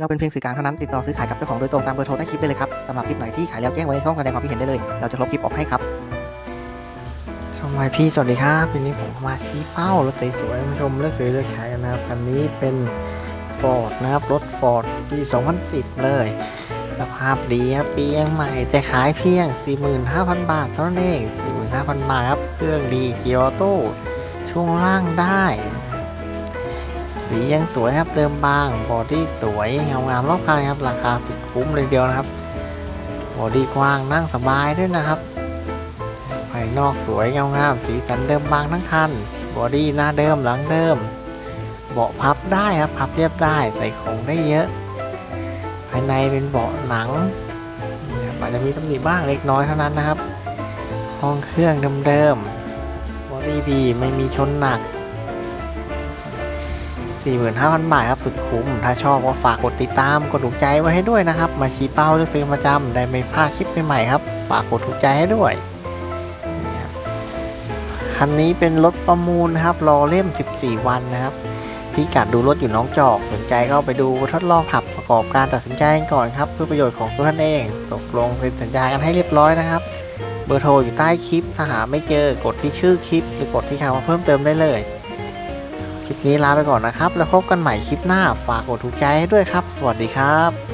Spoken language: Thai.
เราเป็นเพียงสื่อกลางเท่านั้นติดต่อซื้อขายกับเจ้าของโดยตรงตามเบอร์โทรใต้คลิปได้เลยครับสำหรับคลิปไหนที่ขายแล้วแจ้งไว้ในช่องแสดงความคิดเห็นได้เลย เราจะลบคลิปออกให้ครับชมไมพี่สวัสดีครับวันนี้ผมมาชี้เป้ารถสวยๆมาชมเลือกซื้อเลือกขายกันนะครับคันนี้เป็น Ford นะครับรถ Ford ปี 2010 เลยสภาพดีครับปียังใหม่แต่ขายเพียง 45,000 บาทเท่านั้นเอง45,000 บาทครับเครื่องดีเกียร์ออโต้ช่วงล่างได้ สียังสวยครับเดิมบางบอดี้สวยเงางามรอบคันครับ ราคาสุดคุ้มเลยเดียวนะครับบอดี้กว้างนั่งสบายด้วยนะครับภายนอกสวยเงางามสีสันเดิมบางทั้งคันบอดี้หน้าเดิมหลังเดิมเบาะพับได้ครับพับเรียบได้ใส่ของได้เยอะ ภายในเป็นเบาะหนังอาจจะมีตำหนิบ้างเล็กน้อยเท่านั้นนะครับ ห้องเครื่องเดิมๆบอดี้ดีไม่มีชนหนัก 45,000 บาทครับสุดคุ้ม ถ้าชอบก็ฝากกดติดตาม กดถูกใจไว้ให้ด้วยนะครับ มาชี้เป้าเลือกซื้อประจำได้ไม่พลาดคลิปใหม่ๆครับ ฝากกดถูกใจให้ด้วยครับคันนี้เป็นรถประมูลนะครับ รอเล่ม 14 วันนะครับพิกัดดูรถอยู่น้องจอก สนใจก็ไปดูทดลองขับประกอบการตัดสินใจกันก่อนครับ เพื่อประโยชน์ของตัวท่านเอง ตกลงเป็นสัญญากันให้เรียบร้อยนะครับเบอร์โทรอยู่ใต้คลิป ถ้าหาไม่เจอกดที่ชื่อคลิป หรือกดที่คำว่าเพิ่มเติมได้เลย คลิปนี้ลาไปก่อนนะครับ แล้วพบกันใหม่คลิปหน้าฝากกดถูกใจให้ด้วยครับ สวัสดีครับ